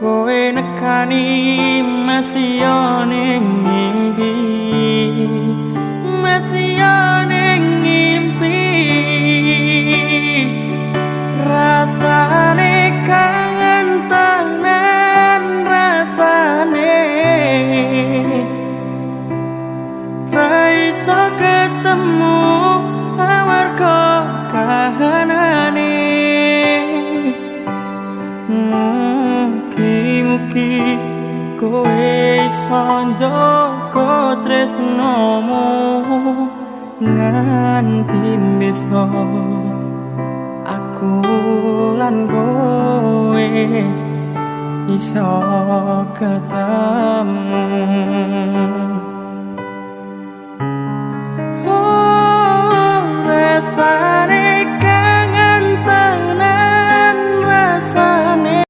kowe nekani masih ning ngimpi? Masih ning ngimpi? Rasane kangen tenan rasane Raiso ketemu Mugi-mugi kowe iso njogo tresnomu nganti besok aku lan kowe iso ketemu